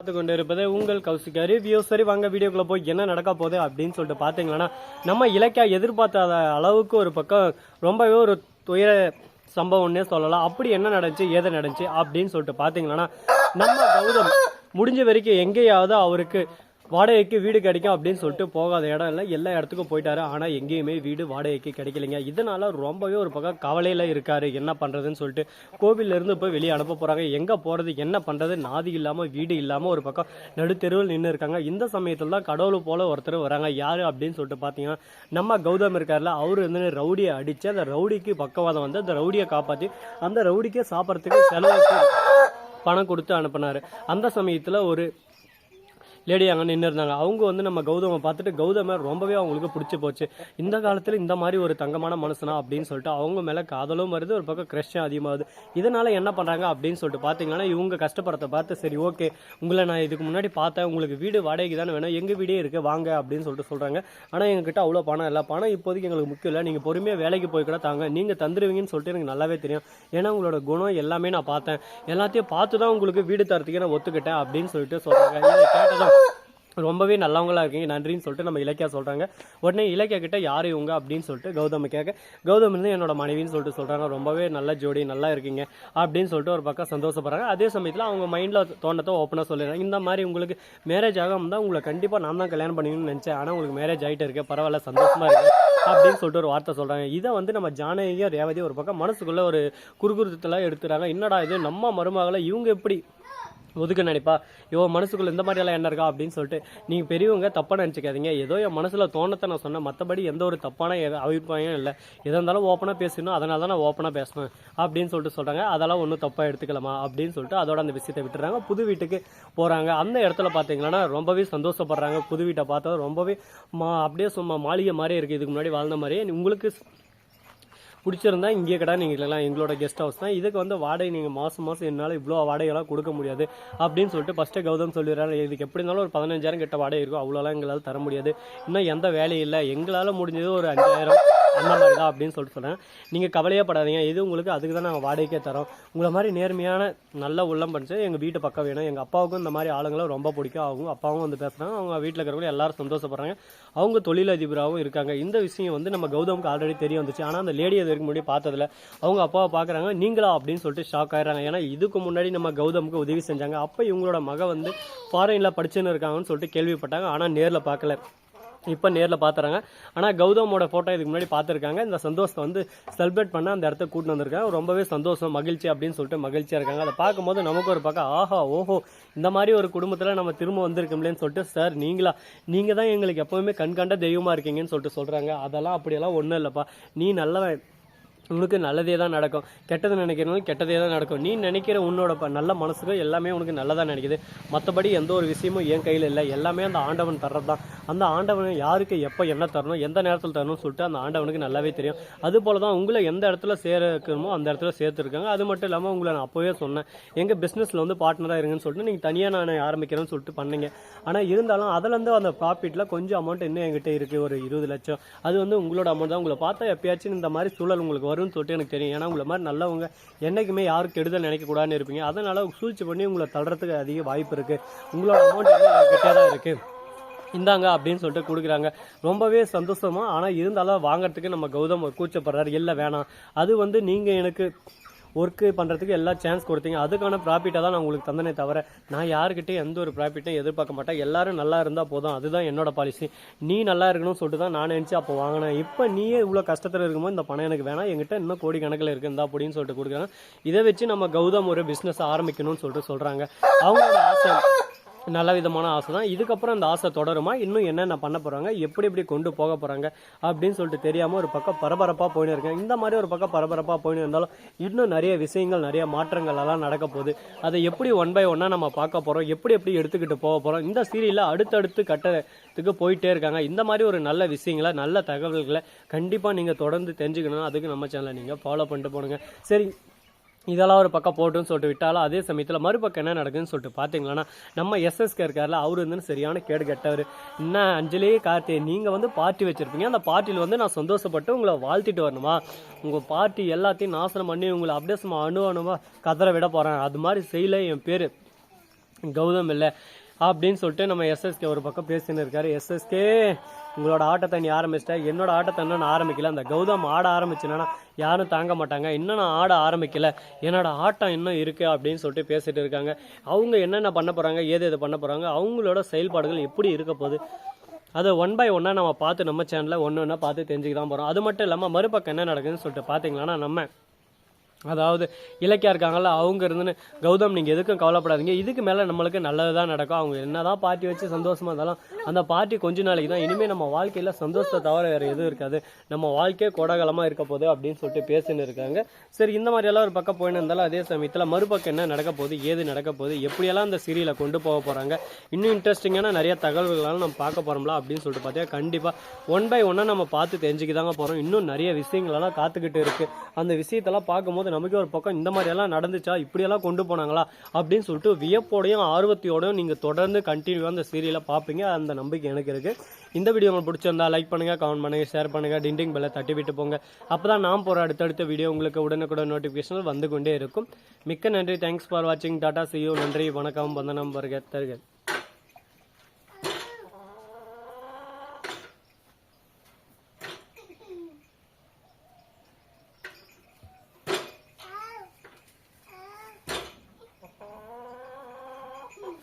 பார்த்து கொண்டு இருப்பது உங்கள் கௌசிகா ரிவ்யூ சரி வாங்க வீடியோக்குள்ள போய் என்ன நடக்க போகுது அப்படின்னு சொல்லிட்டு பார்த்தீங்கன்னா நம்ம இலக்கியா எதிர்பார்த்தாத அளவுக்கு ஒரு பக்கம் ரொம்பவே ஒரு துயர சம்பவம்னே சொல்லலாம். அப்படி என்ன நடந்துச்சு ஏது நடந்துச்சு அப்படின்னு சொல்லிட்டு பார்த்தீங்கன்னா நம்ம கௌதம் முடிஞ்ச வரைக்கும் எங்கேயாவது அவருக்கு வாடகைக்கு வீடு கிடைக்கும் அப்படின்னு சொல்லிட்டு போகாத இடம் இல்லை. எல்லா இடத்துக்கும் போயிட்டாரு. ஆனால் எங்கேயுமே வீடு வாடகைக்கு கிடைக்கலைங்க. இதனால ரொம்பவே ஒரு பக்கம் கவலையில் இருக்காரு. என்ன பண்ணுறதுன்னு சொல்லிட்டு கோவில்ல போய் வெளியே அனுப்ப போகிறாங்க எங்கே போகிறது என்ன பண்ணுறது நாதி இல்லாமல் வீடு இல்லாமல் ஒரு பக்கம் நடுத்தெருவில் நின்று இருக்காங்க. இந்த சமயத்தில் தான் கடவுள் போல ஒருத்தர் வராங்க. யார் அப்படின்னு சொல்லிட்டு பார்த்தீங்கன்னா நம்ம கௌதம் இருக்கார்ல அவர் வந்து ரவுடியை அடித்து அந்த ரவுடிக்கு பக்கவாதம் வந்து அந்த ரவுடியை காப்பாற்றி அந்த ரவுடிக்கே சாப்பிட்றதுக்கு செலவுக்கு பணம் கொடுத்து அனுப்பினார். அந்த சமயத்தில் ஒரு லேடி அங்கே நின்று இருந்தாங்க. அவங்க வந்து நம்ம கௌதமை பார்த்துட்டு கௌதம ரொம்பவே அவங்களுக்கு பிடிச்சி போச்சு. இந்த காலத்தில் இந்த மாதிரி ஒரு தங்கமான மனுஷனா? அப்படின்னு சொல்லிட்டு அவங்க மேலே காதலும் வருது ஒரு பக்கம் க்ரஷும் அதிகமாகுது. இதனால என்ன பண்ணுறாங்க அப்படின்னு சொல்லிட்டு பார்த்தீங்கன்னா இவங்க கஷ்டப்படுறத பார்த்து சரி ஓகே. உங்களை நான் இதுக்கு முன்னாடி பார்த்தேன். உங்களுக்கு வீடு வாடகைக்கு தானே வேணும். எங்கள் வீடே இருக்குது வாங்க. அப்படின்னு சொல்லிட்டு சொல்கிறாங்க ஆனால் எங்ககிட்ட அவ்வளோ பணம் இல்லை. பணம் இப்போதைக்கு எங்களுக்கு முக்கியம் இல்லை. நீங்கள் பொறுமையாக வேலைக்கு போய் கூட தாங்க. நீங்கள் தந்துடுவீங்கன்னு சொல்லிட்டு எனக்கு நல்லாவே தெரியும். ஏன்னா உங்களோட குணம் எல்லாமே நான் பார்த்தேன். எல்லாத்தையும் பார்த்து தான் உங்களுக்கு வீடு தரத்துக்கு நான் ஒத்துக்கிட்டேன் அப்படின்னு சொல்லிட்டு சொல்கிறாங்க கேட்டதான் ரொம்பவே நல்லவங்களா இருக்கீங்க. நன்றின்னு சொல்லிட்டு நம்ம இலக்கியா சொல்றாங்க. உடனே இலக்கியா கிட்ட யார் இவங்க அப்படின்னு சொல்லிட்டு கௌதம கேட்க கௌதம் வந்து என்னோட மனைவின்னு சொல்லிட்டு சொல்றாங்க. ரொம்பவே நல்ல ஜோடி நல்லா இருக்கீங்க அப்படின்னு சொல்லிட்டு ஒரு பக்கம் சந்தோஷப்படுறாங்க. அதே சமயத்தில் அவங்க மைண்டில் தோண்டத்தை ஓப்பனாக சொல்லிடுறாங்க. இந்த மாதிரி உங்களுக்கு மேரேஜ் ஆகாம தான் உங்களை கண்டிப்பாக நான் தான் கல்யாணம் பண்ணிக்கணும்னு நினச்சேன். ஆனால் உங்களுக்கு மேரேஜ் ஆகிட்டு இருக்கு. பரவாயில்ல சந்தோஷமா இருக்கு அப்படின்னு சொல்லிட்டு ஒரு வார்த்தை சொல்றாங்க. இதை வந்து நம்ம ஜானகியும் ரேவதியும் ஒரு பக்கம் மனசுக்குள்ள ஒரு குறுகுறுத்தெல்லாம் எடுத்துறாங்க. என்னடா இது? நம்ம மருமகளை இவங்க எப்படி ஒதுக்க நினைப்பா யோ மனசுக்குள்ள இந்த மாதிரி எல்லாம் என்ன இருக்கா அப்படின்னு சொல்லிட்டு நீங்க பெரியவங்க தப்பா நினைச்சுக்காதீங்க. ஏதோ என் மனசுல தோணத்தை நான் சொன்னேன். மற்றபடி எந்த ஒரு தப்பான அபிப்பிராயம் இல்லை. எதா இருந்தாலும் ஓப்பனா பேசணும் அதனால தான் நான் ஓப்பனா பேசினேன் அப்படின்னு சொல்லிட்டு சொல்றாங்க. அதெல்லாம் ஒன்றும் தப்பா எடுத்துக்கலாமா அப்படின்னு சொல்லிட்டு அதோட அந்த விஷயத்தை விட்டுறாங்க. புது வீட்டுக்கு போறாங்க. அந்த இடத்துல பாத்தீங்கன்னா ரொம்பவே சந்தோஷப்படுறாங்க. புது வீட்டை பார்த்தா ரொம்பவே மா அப்படியே சும்மா மாளிகை மாதிரி இருக்கு. இதுக்கு முன்னாடி வாழ்ந்த மாதிரியே. உங்களுக்கு பிடிச்சிருந்தா இங்கே கடை நீங்கள் இல்லைலாம் எங்களோட கெஸ்ட் ஹவுஸ் தான். இதுக்கு வந்து வாடகை நீங்கள் மாதம் மாதம் என்னால் இவ்வளோ வாடகைலாம் கொடுக்க முடியாது அப்படின்னு சொல்லிட்டு ஃபஸ்ட்டு கௌதம் சொல்லிடுறாரு. இதுக்கு எப்படி இருந்தாலும் ஒரு பதினஞ்சாயிரம் கிட்ட வாடகை இருக்கும். அவ்வளோலாம் எங்களால் தர முடியாது. இன்னும் எந்த வேலையும் இல்லை. எங்களால் முடிஞ்சது ஒரு அஞ்சாயிரம் அந்த மாதிரி தான் அப்படின்னு சொல்லிட்டு சொன்னேன் நீங்கள் கவலையே படாதீங்க. இது உங்களுக்கு அதுக்கு தான் நாங்கள் வாடகைக்கே தரோம். உங்களை மாதிரி நேர்மையான நல்ல உள்ளம் பண்ணிச்சு எங்கள் வீட்டு பக்கம் வேணும். எங்கள் அப்பாவுக்கும் இந்த மாதிரி ஆளுங்களை ரொம்ப பிடிக்கும். அவங்க அப்பாவும் வந்து பேசுகிறாங்க அவங்க வீட்டில் இருக்கிறவங்க எல்லாரும் சந்தோஷப்படுறாங்க. அவங்க தொழிலதிபராகவும் இருக்காங்க. இந்த விஷயம் வந்து நம்ம கௌதமுக்கு ஆல்ரெடி தெரிய வந்துச்சு. ஆனால் அந்த லேடி அது முன்னாடி பார்த்ததில்ல அவங்க அப்பாவை பார்க்குறாங்க. நீங்களா அப்படின்னு சொல்லிட்டு ஷாக் ஆகிறாங்க ஏன்னா இதுக்கு முன்னாடி நம்ம கௌதமுக்கு உதவி செஞ்சாங்க. அப்போ இவங்களோட மக வந்து ஃபாரினில் படிச்சுன்னு இருக்காங்கன்னு சொல்லிட்டு கேள்விப்பட்டாங்க. ஆனால் நேரில் பார்க்கல. இப்போ நேரில் பார்த்துறாங்க ஆனால் கௌதமோட ஃபோட்டோ இதுக்கு முன்னாடி பார்த்துருக்காங்க. இந்த சந்தோஷத்தை வந்து செலிப்ரேட் பண்ண அந்த இடத்த கூட்டின்னு வந்திருக்காங்க. ரொம்பவே சந்தோஷம் மகிழ்ச்சி அப்படின்னு சொல்லிட்டு மகிழ்ச்சியாக இருக்காங்க. அதை பார்க்கும்போது நமக்கு ஒரு பக்கம் ஆஹா ஓஹோ இந்த மாதிரி ஒரு குடும்பத்தில் நம்ம திரும்ப வந்திருக்கோம்லேன்னு சொல்லிட்டு சார் நீங்களா? நீங்கள் தான் எங்களுக்கு எப்போவுமே கண்கண்ட தெய்வமாக இருக்கீங்கன்னு சொல்லிட்டு சொல்கிறாங்க அதெல்லாம் அப்படியெல்லாம் ஒன்றும் இல்லைப்பா. நீ நல்லவன். உனக்கு நல்லதே தான் நடக்கும். கெட்டது நினைக்கிறவங்க கெட்டதே தான் நடக்கும். நீ நினைக்கிற உன்னோட நல்ல மனசுக்கு எல்லாமே உனக்கு நல்லதாக நினைக்குது. மற்றபடி எந்த ஒரு விஷயமும் என் கையில் இல்லை. எல்லாமே அந்த ஆண்டவன் தர்றது. தான் அந்த ஆண்டவன் யாருக்கு எப்போ என்ன தரணும் எந்த நேரத்தில் தரணும்னு சொல்லிட்டு அந்த ஆண்டவனுக்கு நல்லாவே தெரியும். அது போல தான் உங்களை எந்த இடத்துல சேர்க்கணுமோ அந்த இடத்துல சேர்த்துருக்காங்க. அது மட்டும் இல்லாமல் உங்களை நான் அப்போவே சொன்னேன். எங்கள் பிஸ்னஸில் வந்து பார்ட்னராக இருங்கன்னு சொல்லிட்டு நீங்கள் தனியாக நான் ஆரம்பிக்கிறேன்னு சொல்லிட்டு பண்ணீங்க. ஆனால் இருந்தாலும் அதுலேருந்து அந்த ப்ராஃபிட்டில் கொஞ்சம் அமௌண்ட் இன்னும் என்கிட்ட இருக்குது ஒரு இருபது லட்சம். அது வந்து உங்களோட அமௌண்ட் தான். உங்களை பார்த்தா எப்பயாச்சும் இந்த மாதிரி சூழல் உங்களுக்கு வரும்னு சொல்லிட்டு எனக்கு தெரியும். ஏன்னா உங்களை மாதிரி நல்லவங்க என்னைக்குமே யாரும் கெடுதல் நினைக்கக்கூடாதுன்னு இருப்பீங்க. அதனால் சூழ்ச்சி பண்ணி உங்களை தள்ளுறதுக்கு அதிக வாய்ப்பு இருக்குது உங்களோட அமௌண்ட் கிட்டே தான் இருக்குது இந்தாங்க அப்படின்னு சொல்லிட்டு கொடுக்குறாங்க. ரொம்பவே சந்தோஷமாக ஆனால் இருந்தாலும் வாங்குறதுக்கு நம்ம கௌதம் கூச்சப்படுறாரு. இல்லை வேணாம். அது வந்து நீங்கள் எனக்கு ஒர்க்கு பண்ணுறதுக்கு எல்லா சான்ஸ் கொடுத்தீங்க. அதுக்கான ப்ராஃபிட்டை தான் நான் உங்களுக்கு தந்தனே தவிர நான் யாருக்கிட்டையும் எந்த ஒரு ப்ராஃபிட்டையும் எதிர்பார்க்க மாட்டேன். எல்லாரும் நல்லா இருந்தால் போதும். அதுதான் என்னோட பாலிசி நீ நல்லா இருக்கணும்னு சொல்லிட்டு தான் நான் நினச்சி அப்போ வாங்கினேன். இப்போ நீயே இவ்வளோ கஷ்டத்தில் இருக்கும்போது இந்த பணம் எனக்கு வேணாம். என்கிட்ட இன்னும் கோடி கணக்கில் இருக்கு. இந்தா அப்படின்னு சொல்லிட்டு கொடுக்குறாங்க. இதை வச்சு நம்ம கௌதம் ஒரு பிஸ்னஸ் ஆரம்பிக்கணும்னு சொல்லிட்டு சொல்கிறாங்க அவங்களோட ஆசை நல்ல விதமான ஆசை தான் இதுக்கப்புறம் அந்த ஆசை தொடருமா? இன்னும் என்னென்ன பண்ண போகிறாங்க எப்படி எப்படி கொண்டு போக போகிறாங்க அப்படின்னு சொல்லிட்டு தெரியாமல் ஒரு பக்கம் பரபரப்பாக போயின்னு இருக்கேன். இந்த மாதிரி ஒரு பக்கம் பரபரப்பாக போயின்னு இருந்தாலும் இன்னும் நிறைய விஷயங்கள் நிறைய மாற்றங்கள் எல்லாம் நடக்க போகுது. அதை எப்படி ஒன் பை ஒன்னாக நம்ம பார்க்க போகிறோம் எப்படி எப்படி எடுத்துக்கிட்டு போக போகிறோம் இந்த சீரியலில் அடுத்தடுத்து கட்டத்துக்கு போயிட்டே இருக்காங்க. இந்த மாதிரி ஒரு நல்ல விஷயங்களை நல்ல தகவல்களை கண்டிப்பாக நீங்கள் தொடர்ந்து தெரிஞ்சுக்கணும் அதுக்கு நம்ம சேனலை நீங்கள் ஃபாலோ பண்ணிட்டு போனுங்க. சரி இதெல்லாம் ஒரு பக்கம் போட்டுன்னு சொல்லிட்டு விட்டாலும் அதே சமயத்தில் மறுபக்கம் என்ன நடக்குதுன்னு சொல்லிட்டு பார்த்தீங்களன்னா நம்ம எஸ்எஸ்கே இருக்கார்ல அவர் வந்து சரியான கேடு கெட்டவர். என்ன அஞ்சலி கார்த்தி நீங்கள் வந்து பார்ட்டி வச்சுருப்பீங்க. அந்த பார்ட்டியில் வந்து நான் சந்தோஷப்பட்டு உங்களை வாழ்த்திட்டு வரணுமா? உங்கள் பார்ட்டி எல்லாத்தையும் நாசனம் பண்ணி உங்களை அப்படியே சும்மா அணு அணுவா கதற விட போகிறேன் அது மாதிரி செய்யல என் பேர். கௌதம் இல்லை. அப்படின்னு சொல்லிட்டு நம்ம எஸ்எஸ்கே ஒரு பக்கம் பேசின்னு இருக்காரு. எஸ்எஸ்கே உங்களோட ஆட்டத்தை நீ ஆரம்பிச்சிட்ட. என்னோட ஆட்டத்தை இன்னும் நான் ஆரம்பிக்கல. அந்த கௌதம் ஆட ஆரம்பிச்சுனா யாரும் தாங்க மாட்டாங்க. இன்னும் நான் ஆட ஆரம்பிக்கல. என்னோட ஆட்டம் இன்னும் இருக்கு அப்படின்னு சொல்லிட்டு பேசிட்டு இருக்காங்க. அவங்க என்னென்ன பண்ண போறாங்க ஏது எது பண்ண போறாங்க அவங்களோட செயல்பாடுகள் எப்படி இருக்க போகுது அதை ஒன் பை ஒன்னாக நம்ம பார்த்து நம்ம சேனலில் ஒன்று ஒன்றா பார்த்து தெரிஞ்சுக்க தான் போகிறோம் அது மட்டும் இல்லாமல் மறுபக்கம் என்ன நடக்குதுன்னு சொல்லிட்டு பார்த்தீங்களன்னா நம்ம அதாவது இலக்கியா இருக்காங்களா அவங்க இருந்துன்னு கௌதம் நீங்கள் எதுக்கும் கவலைப்படாதீங்க. இதுக்கு மேலே நம்மளுக்கு நல்லது தான் நடக்கும். அவங்க என்னதான் பார்ட்டி வச்சு சந்தோஷமாக இருந்தாலும் அந்த பார்ட்டி கொஞ்ச நாளைக்கு தான். இனிமேல் நம்ம வாழ்க்கையில் சந்தோஷத்தை தவிர வேறு எதுவும் இருக்காது. நம்ம வாழ்க்கையே கோடகாலமாக இருக்க போகுது அப்படின்னு சொல்லிட்டு பேசின்னு இருக்காங்க. சரி இந்த மாதிரியெல்லாம் ஒரு பக்கம் போயின்னு இருந்தாலும் அதே சமயத்தில் மறுபக்கம் என்ன நடக்க போகுது ஏது நடக்க போகுது எப்படியெல்லாம் அந்த சீரியலை கொண்டு போக போகிறாங்க இன்னும் இன்ட்ரெஸ்டிங்கான நிறைய தகவல்களாலும் நம்ம பார்க்க போகிறோம்ல அப்படின்னு சொல்லிட்டு பார்த்தீங்கன்னா கண்டிப்பாக ஒன் பை ஒன்னாக நம்ம பார்த்து தெரிஞ்சுக்க தாங்க போகிறோம் இன்னும் நிறைய விஷயங்களெல்லாம் காத்துக்கிட்டு இருக்குது அந்த விஷயத்தெல்லாம் பார்க்கும்போது நமக்கே ஒரு பக்கம் இந்த மாதிரியெல்லாம் நடந்துச்சா இப்படியெல்லாம் கொண்டு போனாங்களா அப்படின்னு சொல்லிட்டு வியப்போடையும் ஆர்வத்தையோடையும் நீங்கள் தொடர்ந்து கண்டினியூவாக அந்த சீரியலை பார்ப்பீங்க. அந்த நம்பிக்கை எனக்கு இருக்குது இந்த வீடியோ உங்களுக்கு பிடிச்சிருந்தா லைக் பண்ணுங்கள் கமெண்ட் பண்ணுங்கள் ஷேர் பண்ணுங்கள் டிண்டிங் பெல்லை தட்டி விட்டு போங்க. அப்போ தான் நான் போகிற அடுத்தடுத்த வீடியோ உங்களுக்கு உடனுக்குடன் நோட்டிஃபிகேஷன் வந்து கொண்டே இருக்கும். மிக்க நன்றி. தேங்க்ஸ் ஃபார் வாட்சிங் டாடா சியூ நன்றி. வணக்கம். வந்தனம் வருக. தருகிறேன்